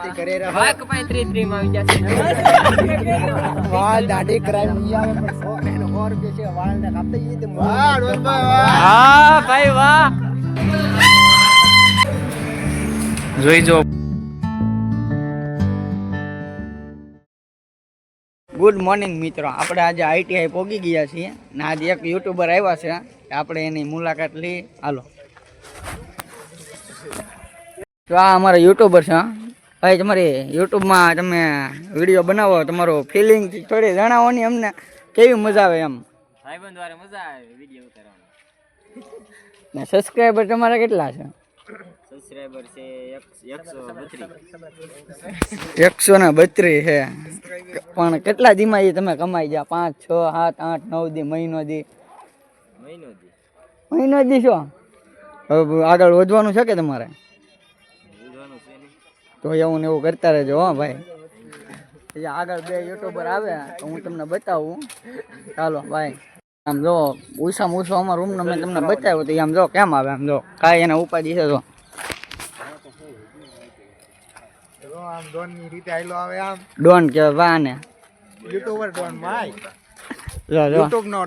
વિનંતી કરે રહ્યો વાક પાંચ ત્રીસ ત્રીસમાં આવી જશે. વાળ દાઢી કરાવી નહીં આવે પણ છોકરાને સો રૂપિયા છે વાળને કાપતા ઈ તો વાહ હા ભાઈ વાહ. જોઈ જો. ગુડ મોર્નિંગ મિત્રો. આપણે આજે આઈટીઆઈ પોગી ગયા છીએ ને આજે એક યુટ્યુબર આવ્યા છે. આપણે એની મુલાકાત લઈ હાલો. તો આ અમારા યુટ્યુબર છે હા. ભાઈ તમારી યુટ્યુબમાં તમે વીડિયો બનાવો તમારો ફિલિંગ થોડી જણાવો ને અમને. કેવી મજા આવે એમ? ભાઈબંધ વારે મજા આવે વીડિયો ઉતારવાની. ને સબસ્ક્રાઇબર તમારા કેટલા છે? સબસ્ક્રાઇબર છે એકસો ને બત્રીસ છે પણ કેટલા ધીમા તમે કમાઈ ગયા? પાંચ છ સાત આઠ નવ દી મહિનો દી. મહિનો દી. મહિનો દી છો હવે આગળ વધવાનું છે કે તમારે? તો એવું ને એવું કરતા રહેજો હો ભાઈ. આગળ બે યુટ્યુબર આવે તો હું તમને બતાવું. ચાલો ભાઈ. આમ જો ઓછામાં ઓછો અમારા રૂમનો મેં તમને બતાવ્યો તો આમ જો કેમ આવે આમ જો. કાંઈ એને ઉપાધિ છે આમ ડોન કહેવાય વાને યુટ્યુબર ડોન ભાઈ. જો જો.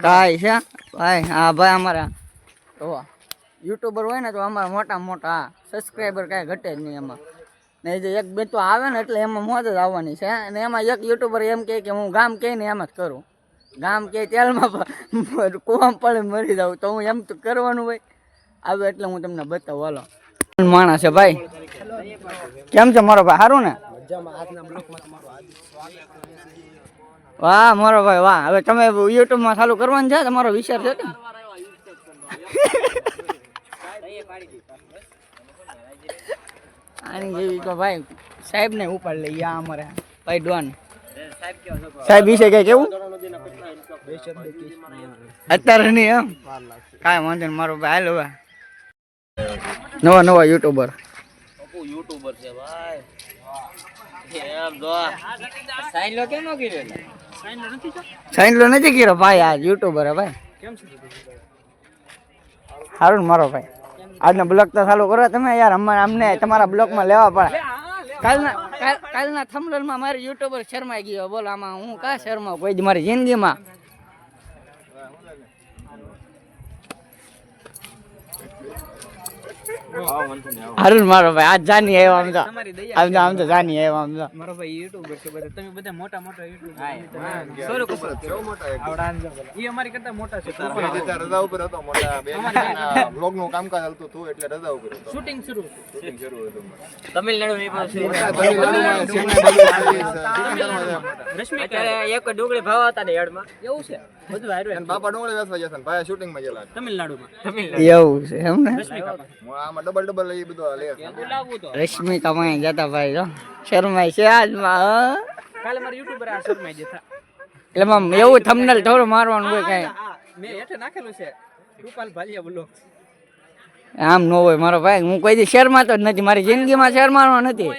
કાંઈ છે? ભાઈ હા ભાઈ અમારા તો યુટ્યુબર હોય ને તો અમારા મોટા મોટા સબસ્ક્રાઈબર કાંઈ ઘટે જ નહીં એમાં. ને જે એક બે તો આવે ને એટલે એમાં મોજ જ આવવાની છે અને એમાં એક યુટ્યુબર એમ કહે કે હું ગામ કહે ને એમ જ કરું. ગામ કહે તેલમાં કૂવામાં પડે મરી જાઉં, તો હું એમ તો કરવાનું હોય. આવે એટલે હું તમને બતાવું, હાલો. માણસ છે ભાઈ? કેમ છે મારો ભાઈ? સારું ને? વાહ, મારો ભાઈ, વાહ. હવે તમે યુટ્યુબમાં ચાલુ કરવાનું છે? તમારો વિચાર છે આની જેવી તો ભાઈ સાહેબ ને ઉપાડ લઈ આ અમારે. ભાઈ ડોન. સાહેબ સાહેબ વિશે કઈ કેવું? અત્યારે નહીં એમ? કાંઈ વાંધો નહીં મારો ભાઈ હાલ હવે નવા નવા યુટ્યુબર. યુટ્યુબર છે ભાઈ સાઈન લો કેમ નો નથી કર્યો ભાઈ આ યુટ્યુબર ભાઈ. સારું ને મારો ભાઈ. આજનો બ્લોક તો ચાલુ કરો તમે યાર અમને અમને તમારા બ્લોકમાં લેવા પડે. કાલના કાલ- કાલના થંબનેલમાં મારે યુટ્યુબર શરમાઈ ગયો. બોલો આમાં હું કા શરમાવ કોઈ જ મારી જિંદગીમાં. ને મારો ભાઈ આજ જાની આવ્યો આમ તો. આમ તો આમ તો જાની આવ્યો આમ તો. મારો ભાઈ યુટ્યુબર છે બધા. તમે બધા મોટા મોટા યુટ્યુબર સોરું કપૂર એ અમારી કરતા મોટા છે રજા ઉપર હતો મોટા બે બ્લોગનું કામકાજ હાલતું હતું એટલે રજા ઉપર હતો. શૂટિંગ શરૂ. શૂટિંગ શરૂ હતું. તમિલનાડુ ની પાસે રશ્મિ એક ડુંગળી ભાવ હતા ને યાર્ડમાં એવું છે? બધું હાર્યું બાપા ડુંગળી વેચવા જશે ને ભાઈ શૂટિંગમાં ગયેલા તમિલનાડુમાં. એવું છે એમ ને? આમાં ડબલ ડબલ એ બધું લે છે. બોલાવવું તો. રશ્મિ કમાઈ જતા ભાઈ જો શરમાય છે આજમાં કાલે મારા યુટ્યુબર આ શર્માઈ જતા એટલે આમ એવું થંબનેલ થોડું મારવાનું હોય કઈ. મેં હેઠે નાખેલું છે. રૂપાલ ભાલિયા બોલો. આમ ન હોય મારો ભાઈ. હું કોઈ દી શેરમાં તો જ નથી. મારી જિંદગીમાં મારવા નથી.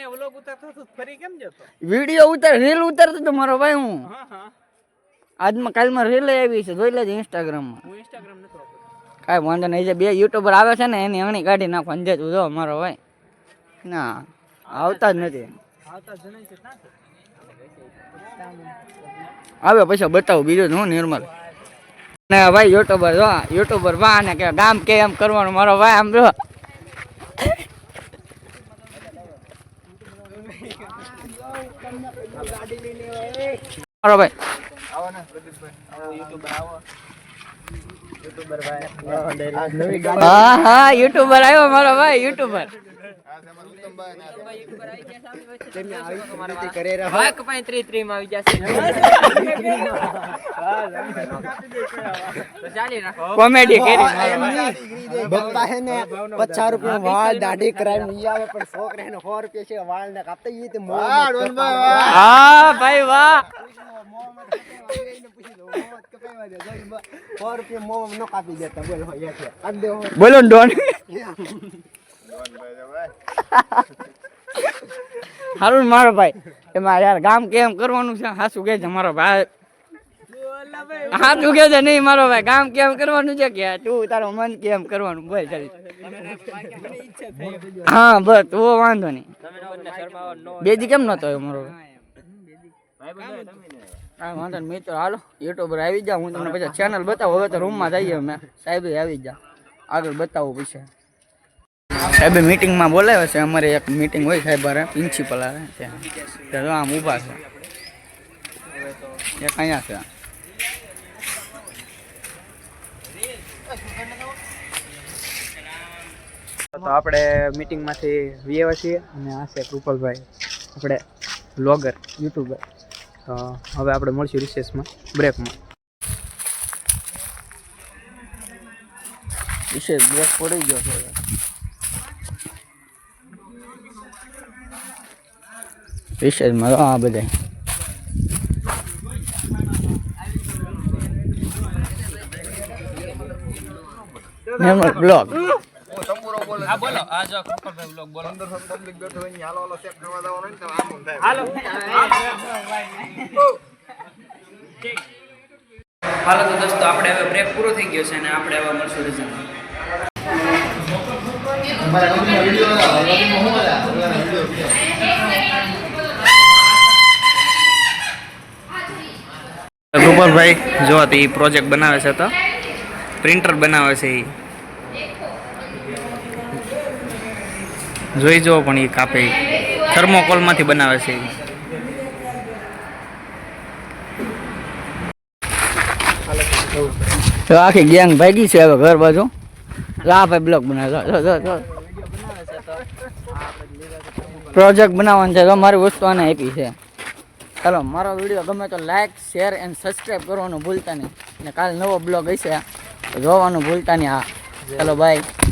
ફરી કેમ જતો? વીડિયો ઉતાર રીલ ઉતારતો તો મારો ભાઈ હું. હા હા. આજમાં કાલમાં રીલ આવી છે જોઈ લેજે ઇન્સ્ટાગ્રામમાં હું ઇન્સ્ટાગ્રામ નથી વાપરતો. કાંઈ વાંધો નહીં જે બે યુટ્યુબર આવે છે ને એની અણી કાઢી નાખો અંજે તું જો મારો ભાઈ. ના આવતા જ નથી. આવતા જણાય છે આવે પછી બતાવું બીજું શું નિર્મલ. ને ભાઈ યુટ્યુબર જો યુટ્યુબર વા ને કે ગામ કે એમ કરવાનું મારો ભાઈ આમ જો. મારો ભાઈ આવો ને પ્રદીપભાઈ આવો યુટ્યુબર આવો હા હા યુટ્યુબર આવ્યો મારો ભાઈ યુટ્યુબર આ છે અમારા ઉત્તમભાઈ ને આ છે વિનંતી કરી રહ્યો વાક પાંચ ત્રીસ ત્રીસમાં આવી જશે તો ચાલી રાખો કોમેડી કરી બપ્પા હે ને પચાસ રૂપિયા વાળ દાઢી કરાવી નહીં આવે પણ છોકરાને સો રૂપિયા છે વાળ ને કાપતા ઈ તો મોં હા ભાઈ વાહ બોલો ને સારું મારો ભાઈ. એમાં યાર ગામ કેમ કરવાનું છે? હાસું કે છે મારો ભાઈ. હાસુ કે છે નહીં મારો ભાઈ. ગામ કેમ કરવાનું છે કે તું તારો મન કેમ કરવાનું? બોલ ચાલી હા, બસ, તો વાંધો નહીં. બેજી કેમ નતો મારો મારો? હા, વાંધો નહીં, મિત્રો, હાલો યુટ્યુબર આવી જાઉં હું તમને પછી ચેનલ બતાવું. હવે તો રૂમમાં જઈએ અમે. સાહેબ આવી જા આગળ બતાવું પછી. સાહેબે મિટિંગમાં બોલાવે છે. અમારે એક મીટિંગ હોય સાહેબ અરે પ્રિન્સિપલ હારે, ત્યાં. આમ ઊભા છે. એક અહીંયા છે. તો આપણે મીટિંગમાંથી વિયેવા છીએ અને આ છે કૃપલભાઈ. આપણે બ્લોગર યુટ્યુબર હવે આપણે મળશું રિસેસમાં બ્રેકમાં. રિસેસ બ્રેક પડી ગયો છે વિશેષમાં બોલો. આ બધા બ્લોગ હાલો તો દોસ્તો આપણે હવે બ્રેક પૂરો થઈ ગયો છે અને આપણે હવે મળશું રિઝલ્ટ ગોપાલભાઈ જોવા તો એ પ્રોજેક્ટ બનાવે છે તો. પ્રિન્ટર બનાવે છે એ જોઈ જુઓ પણ એ કાપે. થર્મોકોલમાંથી બનાવે છે તો આખી ગેંગ ભાગી છે હવે ઘર બાજુ. લા ભાઈ બ્લોક બનાવે. પ્રોજેક્ટ બનાવવાનું છે. તો મારી વસ્તુ આને આપી છે. ચાલો, મારો વીડિયો ગમે તો લાઇક શેર એન્ડ સબસ્ક્રાઈબ કરવાનું ભૂલતા નહીં. અને કાલે નવો બ્લોગ હશે. જોવાનું ભૂલતા નહીં. હા. ચાલો બાય